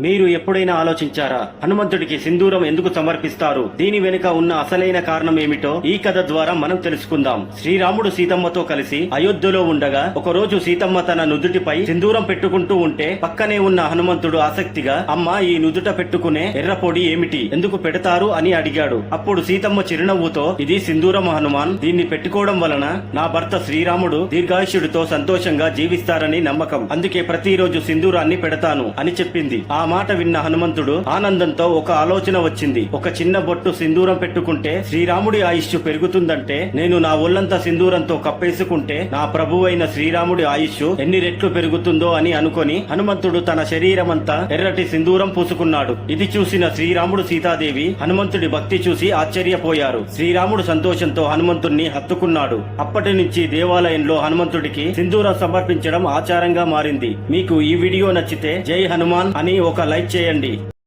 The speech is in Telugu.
మీరు ఎప్పుడైనా ఆలోచించారా? హనుమంతుడికి సింధూరం ఎందుకు సమర్పిస్తారు? దీని వెనుక ఉన్న అసలైన కారణం ఏమిటో ఈ కథ ద్వారా మనం తెలుసుకుందాం. శ్రీరాముడు సీతమ్మతో కలిసి అయోధ్యలో ఉండగా ఒకరోజు సీతమ్మ తన నుదుటిపై సింధూరం పెట్టుకుంటూ ఉంటే పక్కనే ఉన్న హనుమంతుడు ఆసక్తిగా అమ్మ ఈ నుదుట పెట్టుకునే ఎర్ర పొడి ఏమిటి? ఎందుకు పెడతారు? అని అడిగాడు. అప్పుడు సీతమ్మ చిరునవ్వుతో ఇది సింధూరం హనుమాన్ దీన్ని పెట్టుకోవడం వలన నా భర్త శ్రీరాముడు దీర్ఘాయుషుడితో సంతోషంగా జీవిస్తారని నమ్మకం. అందుకే ప్రతిరోజు సింధూరాన్ని పెడతాను అని చెప్పింది. ఆ మాట విన్న హనుమంతుడు ఆనందంతో ఒక ఆలోచన వచ్చింది. ఒక చిన్న బొట్టు సింధూరం పెట్టుకుంటే శ్రీరాముడి ఆయుష్ పెరుగుతుందంటే నేను నా ఒళ్ళంతా సింధూరంతో కప్పేసుకుంటే నా ప్రభువైన శ్రీరాముడి ఆయుష్ ఎన్ని రెట్లు పెరుగుతుందో అని అనుకొని హనుమంతుడు తన శరీరమంతా ఎర్రటి సింధూరం పూసుకున్నాడు. ఇది చూసిన శ్రీరాముడు సీతాదేవి హనుమంతుడి భక్తి చూసి ఆశ్చర్యపోయారు. శ్రీరాముడు సంతోషంతో హనుమంతుడిని హత్తుకున్నాడు. అప్పటి నుంచి దేవాలయంలో హనుమంతుడికి సింధూరం సమర్పించడం ఆచారంగా మారింది. మీకు ఈ వీడియో నచ్చితే జై హనుమాన్ అని ఒక లైక్ చేయండి.